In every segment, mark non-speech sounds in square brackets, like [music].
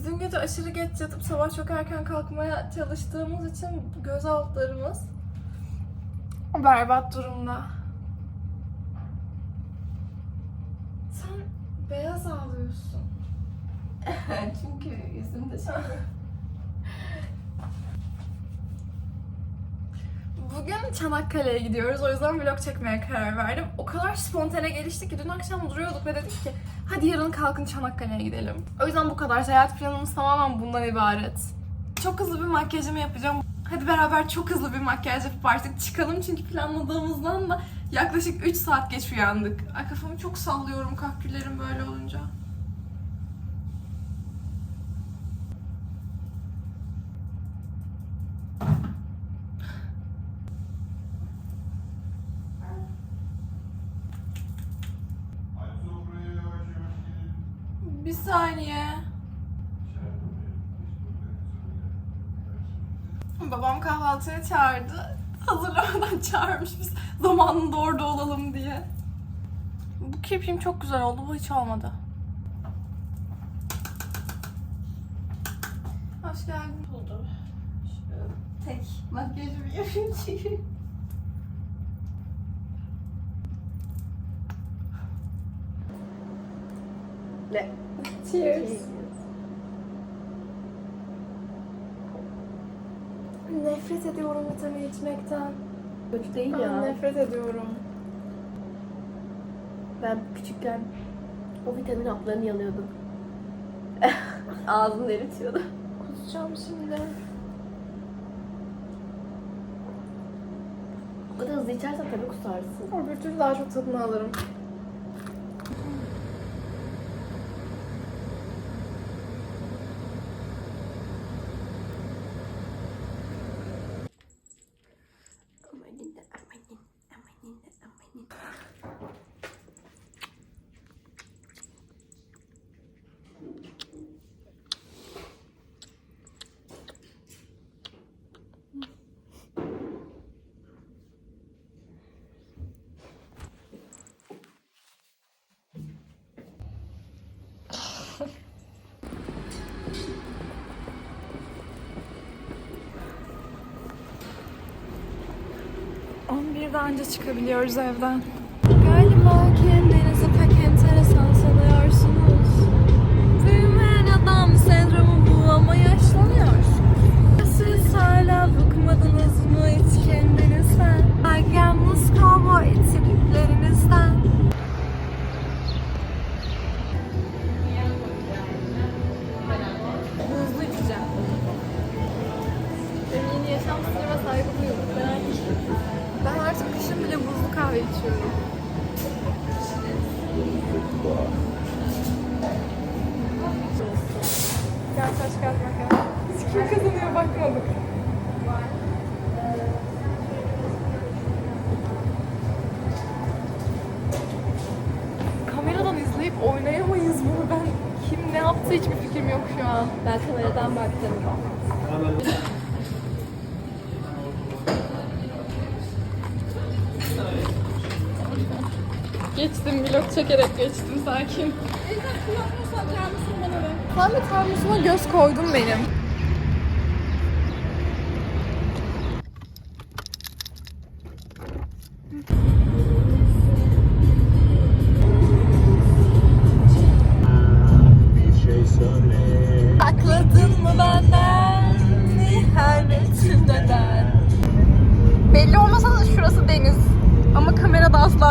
Biz dün gece aşırı geç yatıp sabah çok erken kalkmaya çalıştığımız için göz altlarımız berbat durumda. Sen beyaz ağlıyorsun. [laughs] Çünkü yüzümde şey [laughs] Bugün Çanakkale'ye gidiyoruz. O yüzden vlog çekmeye karar verdim. O kadar spontane gelişti ki dün akşam duruyorduk ve dedik ki hadi yarın kalkın Çanakkale'ye gidelim. O yüzden bu kadar. Seyahat planımız tamamen bundan ibaret. Çok hızlı bir makyajımı yapacağım. Hadi beraber çok hızlı bir makyaj yapıp artık çıkalım çünkü planladığımızdan da yaklaşık 3 saat geç uyandık. Ay kafamı çok sallıyorum kahküllerim böyle olunca. Saniye. Babam kahvaltıya çağırdı. Hazırlamadan [laughs] çağırmış biz zamanında orada olalım diye. Bu kirpiğim çok güzel oldu. Bu hiç olmadı. Hoş geldin. oldu. Şu tek makyajımı yapayım çünkü. Ne? Cheers. Nefret ediyorum vitamin içmekten. Kötü değil Ben ya. nefret ediyorum. Ben küçükken o vitamin haplarını yalıyordum. [laughs] Ağzını eritiyordu. Kusacağım şimdi. O kadar hızlı içersen tabii kusarsın. Öbür türlü daha çok tadını alırım. Daha önce çıkabiliyoruz evden. Yaptı hiçbir fikrim yok şu an. Ben kameradan baktım. Geçtim vlog çekerek geçtim sakin. Sen de termosuma göz koydun benim.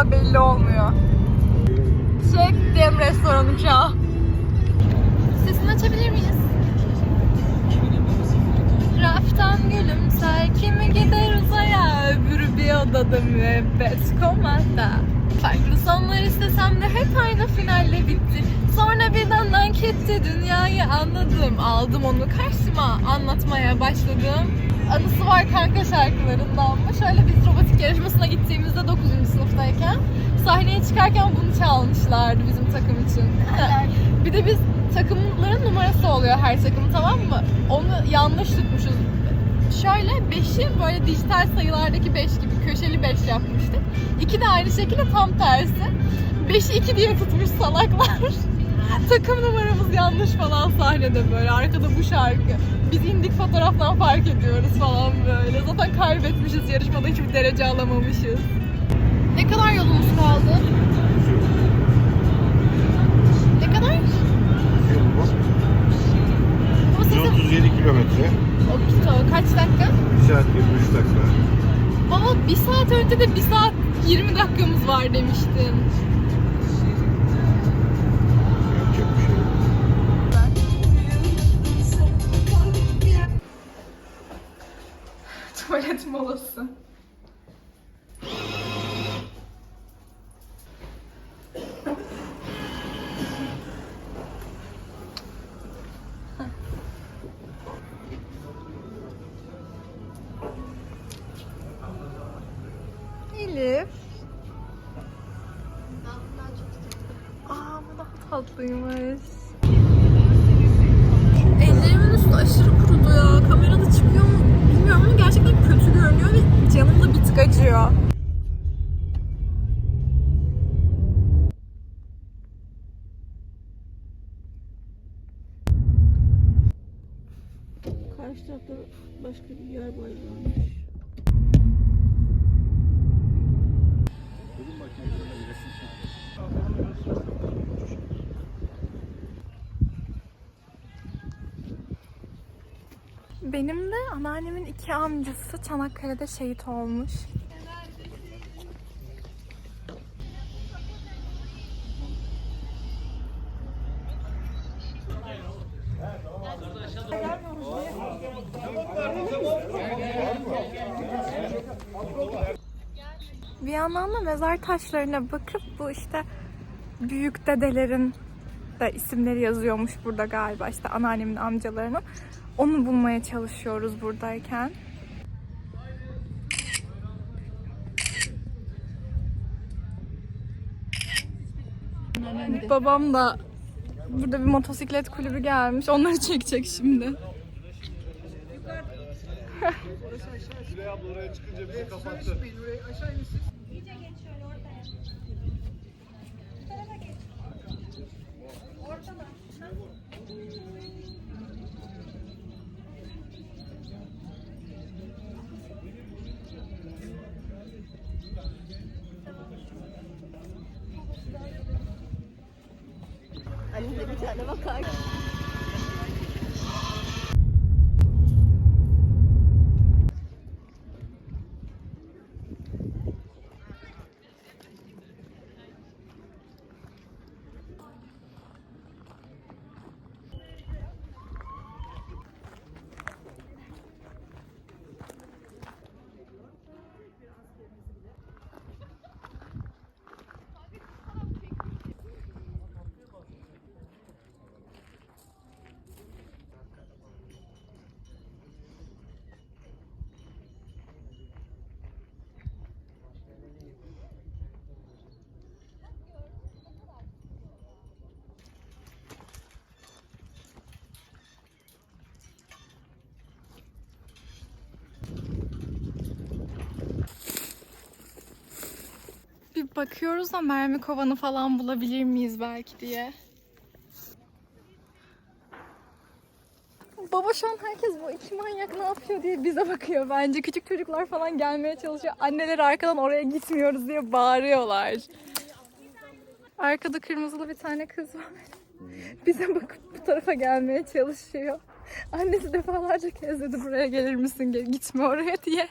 Asla belli olmuyor. Çektim restoran uçağı. Sesini açabilir miyiz? Raftan gülümser kimi gider uzaya Öbürü bir odada müebbet komanda Farklı sonlar istesem de hep aynı finalle bitti Sonra birden dank etti dünyayı anladım Aldım onu karşıma anlatmaya başladım Anısı var kanka şarkılarından mı? Şöyle biz robotik yarışmasına gittiğimizde 9. sınıftayken Sahneye çıkarken bunu çalmışlardı bizim takım için [laughs] Bir de biz takımların numarası oluyor her takım tamam mı? Onu yanlış tutmuşuz. Şöyle 5'i böyle dijital sayılardaki 5 gibi köşeli 5 yapmıştık. 2 de aynı şekilde tam tersi. 5'i 2 diye tutmuş salaklar. [laughs] Takım Fotoğrafımız yanlış falan sahnede böyle. Arkada bu şarkı. Biz indik fotoğraftan fark ediyoruz falan böyle. Zaten kaybetmişiz yarışmada hiçbir derece alamamışız. Ne kadar yolumuz kaldı? Ne kadar? Ama sesin 137 kilometre. o, kaç dakika? 1 saat 23 dakika. Baba bir saat önce de bir saat 20 dakikamız var demiştin. Elif. Aa bu daha tatlıymış. Ellerimin üstü aşırı kurudu ya. Kamerada çıkıyor mu bilmiyorum ama gerçekten kötü görünüyor ve canım da bir tık acıyor. Karşı tarafta başka bir yer varmış. Benim de anneannemin iki amcası Çanakkale'de şehit olmuş. Bir yandan da mezar taşlarına bakıp bu işte büyük dedelerin de isimleri yazıyormuş burada galiba işte anneannemin amcalarının. Onu bulmaya çalışıyoruz buradayken. Babam da burada bir motosiklet kulübü gelmiş. Onları çekecek şimdi. Annem [laughs] de bir tane bakar. Bir bakıyoruz da mermi kovanı falan bulabilir miyiz belki diye. Baba şu an herkes bu iki manyak ne yapıyor diye bize bakıyor bence. Küçük çocuklar falan gelmeye çalışıyor. Anneler arkadan oraya gitmiyoruz diye bağırıyorlar. Arkada kırmızılı bir tane kız var. Bize bakıp bu tarafa gelmeye çalışıyor. Annesi defalarca kez dedi buraya gelir misin? Gel- Gitme oraya diye.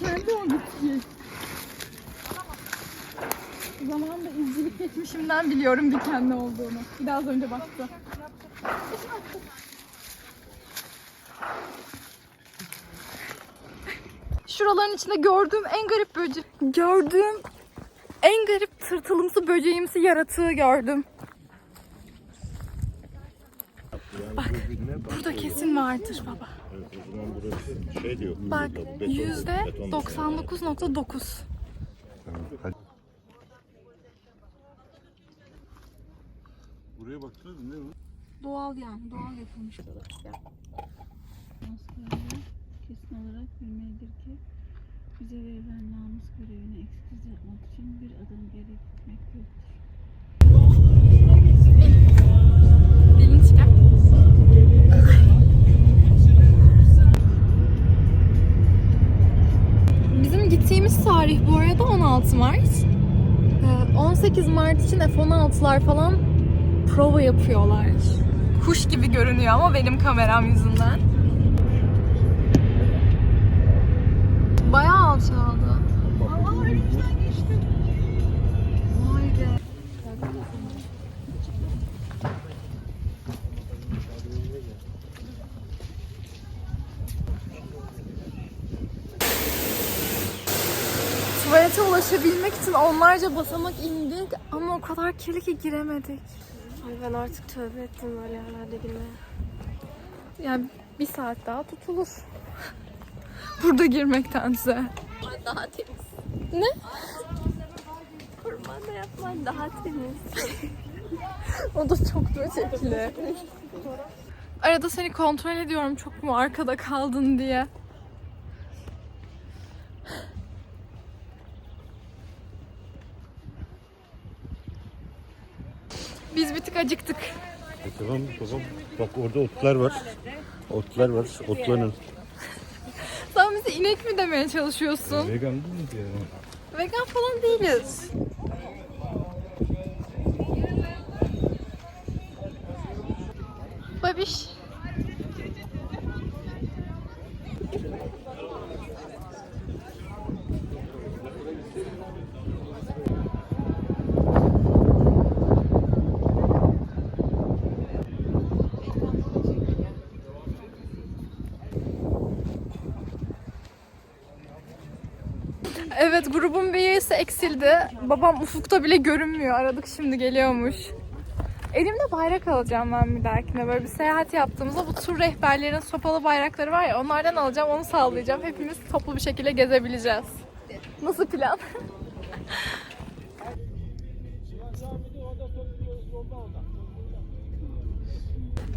Kendi o gitti. Zamanında izcilik geçmişimden biliyorum dikenli olduğunu. Bir daha az önce baktı. Şuraların içinde gördüğüm en garip böcek. Gördüğüm en garip tırtılımsı böceğimsi yaratığı gördüm. Bak burada kesin vardır baba. Bak yüzde beton- 99.9. Buraya baksaydın değil? Doğal yani, doğal yapılmış dolapçılar. Kesin olarak bilmelidir ki bize verilen namus görevini eksiksiz yapmak için bir adım geri gitmek yoktur. Bizim gittiğimiz tarih bu arada 16 Mart. Ee, 18 Mart için F-16'lar falan prova yapıyorlar. Kuş gibi görünüyor ama benim kameram yüzünden. Bayağı alçaldı. Vay be. Tuvalete ulaşabilmek için onlarca basamak indik ama o kadar kirli ki giremedik. Ay ben artık tövbe ettim böyle yerlerde girmeye. Yani bir saat daha tutulur. [laughs] Burada girmektense. Daha temiz. Ne? Kurban da yapman daha temiz. [laughs] O da çok böcekli. [laughs] Arada seni kontrol ediyorum çok mu arkada kaldın diye. Biz bir tık acıktık. E, tamam tamam. Bak orada otlar var. Otlar var. Otlanın. Sen bize inek mi demeye çalışıyorsun? Vegan değil yani? Vegan falan değiliz. Evet grubun bir üyesi eksildi. Babam ufukta bile görünmüyor. Aradık şimdi geliyormuş. Elimde bayrak alacağım ben bir dahakine. Böyle bir seyahat yaptığımızda bu tur rehberlerin sopalı bayrakları var ya onlardan alacağım onu sağlayacağım. Hepimiz toplu bir şekilde gezebileceğiz. Nasıl plan? [laughs]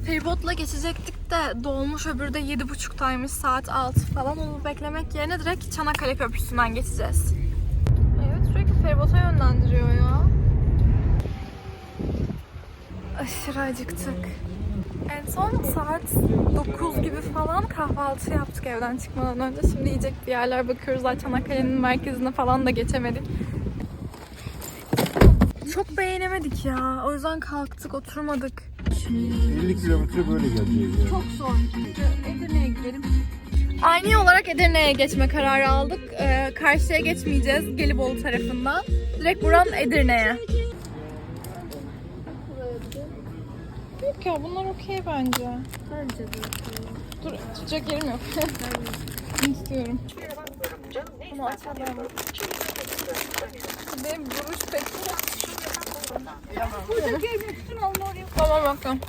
Feribotla geçecektik de dolmuş öbürü de yedi buçuktaymış saat 6 falan. Onu beklemek yerine direkt Çanakkale Köprüsü'nden geçeceğiz. Evet sürekli feribota yönlendiriyor ya. Aşırı acıktık. En son saat 9 gibi falan kahvaltı yaptık evden çıkmadan önce. Şimdi yiyecek bir yerler bakıyoruz. Daha Çanakkale'nin merkezine falan da geçemedik. Çok beğenemedik ya. O yüzden kalktık, oturmadık. 50 kilometre böyle geleceğiz yani. Çok zor. Edirne'ye gidelim. Ani olarak Edirne'ye geçme kararı aldık. Ee, karşıya geçmeyeceğiz Gelibolu tarafından. Direkt buradan Edirne'ye. Yok ya bunlar okey bence. Bence de. Dur tutacak yerim yok. [laughs] Bunu istiyorum. Bunu açalım. Benim duruş pek. Tamam bakalım.